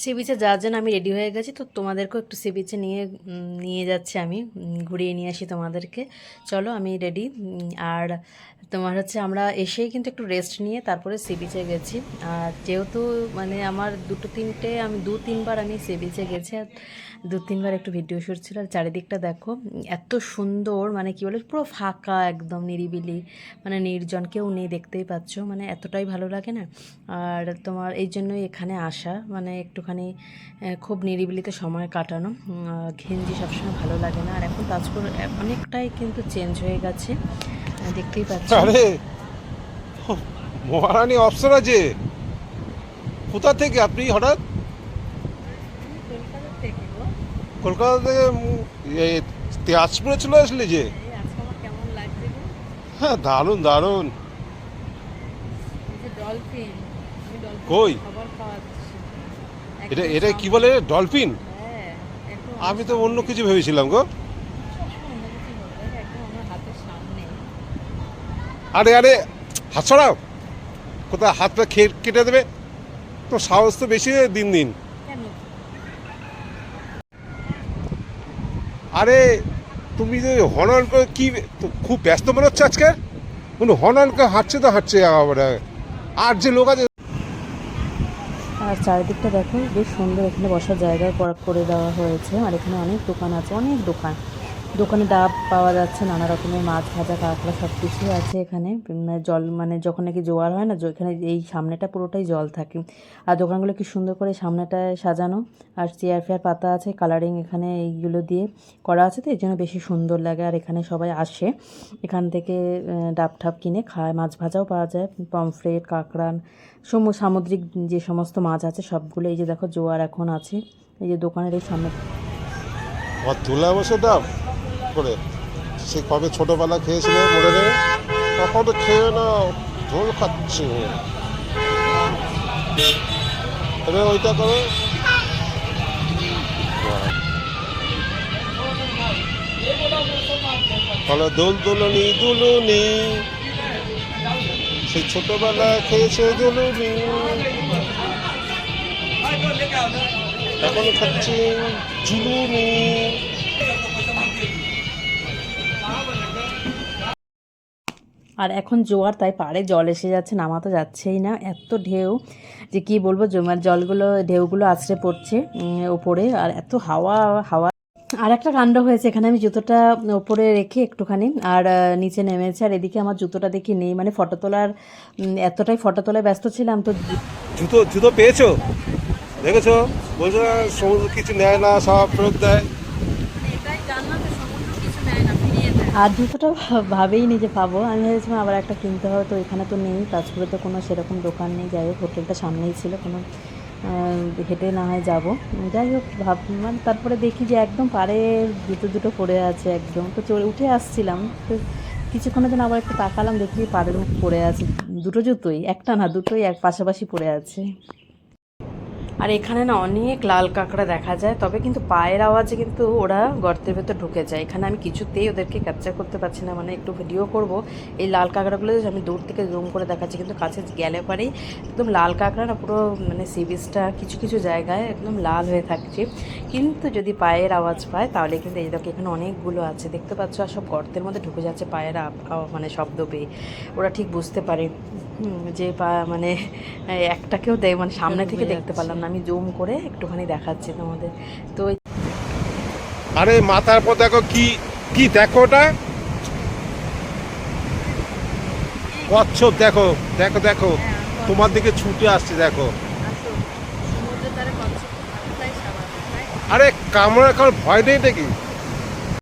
C বিচে যাওয়ার জন্য আমি রেডি হয়ে গেছি, তো তোমাদেরকেও একটু সি বিচে নিয়ে নিয়ে যাচ্ছি আমি ঘুরিয়ে নিয়ে আসি তোমাদেরকে। চলো আমি রেডি আর তোমার হচ্ছে আমরা এসেই কিন্তু একটু রেস্ট নিয়ে তারপরে সি বিচে গেছি। আর যেহেতু মানে আমার দুটো তিনটে, আমি দু তিনবার আমি সি বিচে গেছি, আর দু তিনবার একটু ভিডিও শ্যুট ছিল, আর চারিদিকটা দেখো, এত সুন্দর মানে কি বলে, পুরো ফাঁকা, একদম নিরিবিলি মানে নির্জন, কেউ নেই দেখতেই পাচ্ছ মানে এতটাই ভালো লাগে না। আর তোমার এই জন্যই এখানে আসা মানে একটুখানি খুব নিরিবিলিতে সময় কাটানো। ঘেঞ্জি সবসময় ভালো লাগে না। আর এখন তাজপুর অনেকটাই কিন্তু চেঞ্জ হয়ে গেছে। দেখতেই পাচ্ছ আরে! মহারানী অপসর আছে। কোথা থেকে আপনি হঠাৎ? কলকাতা থেকে তেজপুরে চলে আসলে যে? হ্যাঁ দারুণ দারুণ। যে কই? এটা এটা কি বলে? ডলফিন? হ্যাঁ আমি তো অন্য কিছু ভেবেছিলাম গো। আরে আরে হাত ছড়াও কোথায় হাতটা খেয়ে কেটে দেবে? তো সাহস তো বেশি দিন দিন। আরে তুমি যে হনন করে কি তো খুব ব্যস্ত মনে হচ্ছে আজকে কোনো হনন করে হাঁটছে তো হাঁটছে আবার। আর যে লোক আছে আর চারিদিকটা দেখো বেশ সুন্দর এখানে বসার জায়গা করা- দেওয়া হয়েছে। আর এখানে অনেক দোকান আছে, অনেক দোকান। দোকানে ডাব পাওয়া যাচ্ছে, নানা রকমের মাছ, ভাজা, কাঁকড়া সব কিছুই আছে এখানে। জল মানে যখন নাকি জোয়ার হয় না এখানে এই সামনেটা পুরোটাই জল থাকে। আর দোকানগুলো কি সুন্দর করে সামনেটায় সাজানো। আর চেয়ার ফেয়ার পাতা আছে কালারিং এখানে এইগুলো দিয়ে করা আছে তো এই জন্য বেশি সুন্দর লাগে। আর এখানে সবাই আসে, এখান থেকে ডাব ঠাপ কিনে খায়। মাছ ভাজাও পাওয়া যায়, পমফ্রেট, কাঁকড়া, সম সামুদ্রিক যে সমস্ত মাছ আছে, সবগুলো এই যে দেখো জোয়ার এখন আছে। এই যে দোকানের এই সামনে তুলা বসে ডাব? করে। সে কবে ছোটবেলা খেয়েছিল মনে নেই তখন তো খেয়ে না ঝোল খাচ্ছে। এবার ওইটা করো। তাহলে দোল দোলনি, দুলুনি। সেই ছোটবেলা খেয়েছে দুলুনি। এখন খাচ্ছি ঝুলুনি। আর এখন জোয়ার, তাই পাড়ে জল এসে যাচ্ছে নামা তো যাচ্ছেই না। এত ঢেউ যে কি বলব, জমার জলগুলো, ঢেউগুলো আছড়ে পড়ছে ওপরে। আর এত হাওয়া হাওয়া। আর একটা কাণ্ড হয়েছে, এখানে আমি জুতোটা ওপরে রেখে একটুখানি, আর নিচে নেমেছে। আর এদিকে আমার জুতোটা দেখি নেই মানে ফটো তোলার এতটাই ফটো তোলায় ব্যস্ত ছিলাম তো। জুতো জুতো পেয়েছ? দেখেছ? বলছো সমুদ্র কিছু নেয় না, সব ফেরত দেয়। আর জুতোটা ভাবেই নিজে পাবো। আমি ভেবেছিলাম আবার একটা কিনতে হবে, তো এখানে তো নেই। তাজপুরে তো কোনো সেরকম দোকান নেই। যাই হোক, হোটেলটা সামনেই ছিল। কোনো হেঁটে না হয় যাব। যাই হোক, ভাব মানে তারপরে দেখি যে একদম পাড়ে জুতো দুটো পড়ে আছে একদম। তো চড়ে উঠে আসছিলাম। তো কিছুক্ষণের জন্য আবার একটু তাকালাম, দেখি পাড়ের মুখ পড়ে আছে। দুটো জুতোই, একটা না, দুটোই এক পাশাপাশি পড়ে আছে। আর এখানে না অনেক লাল কাঁকড়া দেখা যায়, তবে কিন্তু পায়ের আওয়াজে কিন্তু ওরা গর্তের ভেতর ঢুকে যায়। এখানে আমি কিছুতেই ওদেরকে ক্যাপচার করতে পারছি না মানে একটু ভিডিও করব। এই লাল কাঁকড়াগুলো আমি দূর থেকে জুম করে দেখাচ্ছি, কিন্তু কাছে গেলে পরেই একদম লাল কাঁকড়া না পুরো মানে সি বিচটা কিছু কিছু জায়গায় একদম লাল হয়ে থাকছে। কিন্তু যদি পায়ের আওয়াজ পায়, তাহলে কিন্তু এই দেখো এখানে অনেকগুলো আছে। দেখতে পাচ্ছ, আর সব গর্তের মধ্যে ঢুকে যাচ্ছে পায়ের মানে শব্দ পেয়ে। ওরা ঠিক বুঝতে পারে। যে পা মানে একটাকেও দেয় মানে সামনে থেকে দেখতে পারলাম না আমি জুম করে একটুখানি দেখাচ্ছি তোমাদের। তো আরে মাথার পর দেখো কি কি দেখো ওটা? কচ্ছপ দেখো দেখো দেখো। তোমার দিকে ছুটে আসছে দেখো। আরে কামড়ার কারণ ভয় নেই নাকি?